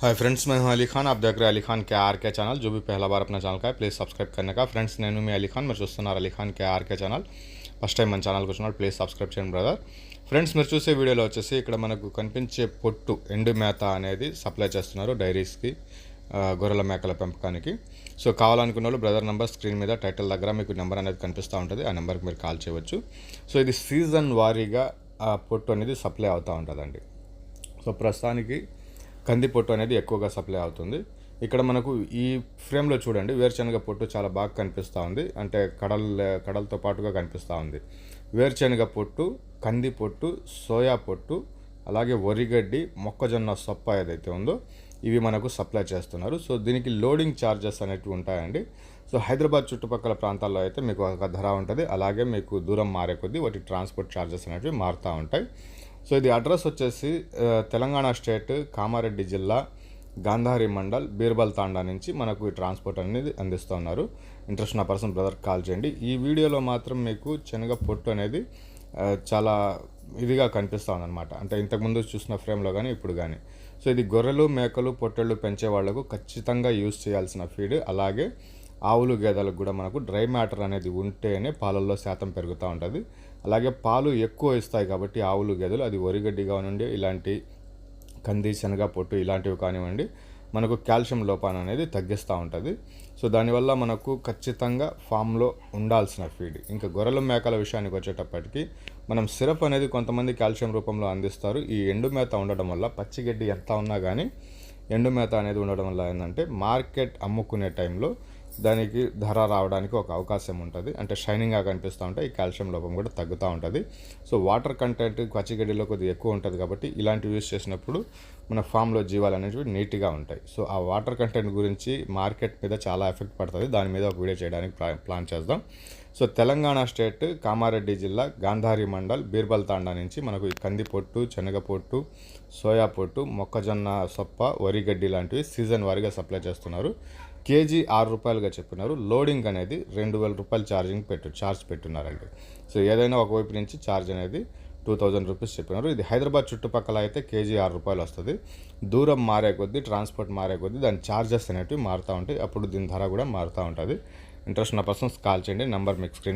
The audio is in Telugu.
हाय फ्रेंड्स मैं हूं अली खान आप देख रहे हैं अली खान के आर के ఛానల్ जो भी पहला बार अपना ఛానల్ का है ప్లీజ్ సబ్స్క్రైబ్ करने का ఫ్రెండ్స్ నేను మీ అలీ ఖాన్ మీరు చూస్తున్నారు Ali Khan K R K channel first time మన ఛానల్కి వచ్చినారు ప్లీజ్ సబ్స్క్రైబ్ చేయండి బ్రదర్ ఫ్రెండ్స్ మీరు చూసే వీడియోలో వచ్చేసి ఇక్కడ మనకు కనిపించే పొట్టు ఎండు మేత అనేది సప్లై చేస్తున్నారు డైరీస్కి ఆ, గొర్రెల మేకల పెంపకానికి సో కావాలనుకున్న వాళ్ళు బ్రదర్ నెంబర్ స్క్రీన్ మీద టైటిల్ దగ్గర మీకు నెంబర్ అనేది కనిపిస్తూ ఉంటుంది ఆ నెంబర్కి మీరు కాల్ చేయవచ్చు సో ఇది సీజన్ వారీగా ఆ పొట్టు అనేది సప్లై అవుతూ ఉంటుందండి సో ప్రస్తుతానికి కంది పొట్టు అనేది ఎక్కువగా సప్లై అవుతుంది. ఇక్కడ మనకు ఈ ఫ్రేమ్లో చూడండి వేరుశనగ పొట్టు చాలా బాగా కనిపిస్తూ ఉంది. అంటే కడల్ కడలతో పాటుగా కనిపిస్తూ ఉంది. వేరుశనగ పొట్టు కంది పొట్టు సోయా పొట్టు అలాగే వరిగడ్డి మొక్కజొన్న సొప్ప ఏదైతే ఉందో ఇవి మనకు సప్లై చేస్తున్నారు. సో దీనికి లోడింగ్ ఛార్జెస్ అనేటివి ఉంటాయండి. సో హైదరాబాద్ చుట్టుపక్కల ప్రాంతాల్లో అయితే మీకు ఒక ధర ఉంటుంది. అలాగే మీకు దూరం మారే కొద్దీ వాటి ట్రాన్స్పోర్ట్ ఛార్జెస్ అనేటివి మారుతూ ఉంటాయి. సో ఇది అడ్రస్ వచ్చేసి తెలంగాణ స్టేట్ కామారెడ్డి జిల్లా గాంధారి మండల్ బీర్బల్ తాండా నుంచి మనకు ఈ ట్రాన్స్పోర్ట్ అనేది అందిస్తూ ఉన్నారు. ఇంట్రెస్ట్ ఉన్న పర్సన్ బ్రదర్ కాల్ చేయండి. ఈ వీడియోలో మాత్రం మీకు శనగ పొట్టు అనేది చాలా ఇదిగా కనిపిస్తూ ఉందన్నమాట. అంటే ఇంతకుముందు చూసిన ఫ్రేమ్లో కానీ ఇప్పుడు కానీ సో ఇది గొర్రెలు మేకలు పొట్టెళ్ళు పెంచే వాళ్ళకు ఖచ్చితంగా యూస్ చేయాల్సిన ఫీడ్. అలాగే ఆవులు గేదెలకు కూడా మనకు డ్రై మ్యాటర్ అనేది ఉంటేనే పాలల్లో శాతం పెరుగుతూ ఉంటుంది. అలాగే పాలు ఎక్కువ ఇస్తాయి కాబట్టి ఆవులు గేదెలు అది వరిగడ్డి కానివ్వండి ఇలాంటి కంది శనగ పొట్టు ఇలాంటివి కానివ్వండి మనకు కాల్షియం లోపాన్ని అనేది తగ్గిస్తూ ఉంటుంది. సో దానివల్ల మనకు ఖచ్చితంగా ఫామ్లో ఉండాల్సిన ఫీడ్. ఇంకా గొర్రెల మేకల విషయానికి వచ్చేటప్పటికి మనం సిరప్ అనేది కొంతమంది కాల్షియం రూపంలో అందిస్తారు. ఈ ఎండు మేత ఉండడం వల్ల పచ్చిగడ్డి ఎంత ఉన్నా కానీ ఎండు మేత అనేది ఉండడం వల్ల ఏంటంటే మార్కెట్ అమ్ముకునే టైంలో దానికి ధర రావడానికి ఒక అవకాశం ఉంటుంది. అంటే షైనింగ్గా కనిపిస్తూ ఉంటాయి ఈ కాల్షియం లోపం కూడా తగ్గుతూ ఉంటుంది. సో వాటర్ కంటెంట్ పచ్చిగడ్డిలో కొద్దిగా ఎక్కువ ఉంటుంది కాబట్టి ఇలాంటివి యూస్ చేసినప్పుడు మన ఫామ్లో జీవాలు అనేవి నీట్గా ఉంటాయి. సో ఆ వాటర్ కంటెంట్ గురించి మార్కెట్ మీద చాలా ఎఫెక్ట్ పడుతుంది. దాని మీద ఒక వీడియో చేయడానికి ప్లాన్ చేద్దాం. సో తెలంగాణ స్టేట్ కామారెడ్డి జిల్లా గాంధారి మండల్ బీర్బల్ తాండా నుంచి మనకు కంది పొట్టు శనగ పొట్టు సోయా పొట్టు మొక్కజొన్న సొప్ప వరిగడ్డి లాంటివి సీజన్ వారీగా సప్లై చేస్తున్నారు. కేజీ ఆరు రూపాయలుగా చెప్పినారు. లోడింగ్ అనేది రెండు వేల రూపాయలు ఛార్జింగ్ పెట్టు ఛార్జ్ పెట్టున్నారండి. సో ఏదైనా ఒకవైపు నుంచి ఛార్జ్ అనేది టూ థౌజండ్ రూపీస్ చెప్పినారు. ఇది హైదరాబాద్ చుట్టుపక్కల అయితే కేజీ ఆరు రూపాయలు వస్తుంది. దూరం మారే కొద్దీ ట్రాన్స్పోర్ట్ మారే కొద్దీ దాని ఛార్జెస్ అనేటివి మారుతూ ఉంటాయి. అప్పుడు దీని ధర కూడా మారుతూ ఉంటుంది. ఇంట్రెస్ట్ ఉన్న పర్సన్స్ కాల్ చేయండి నెంబర్ మీకు స్క్రీన్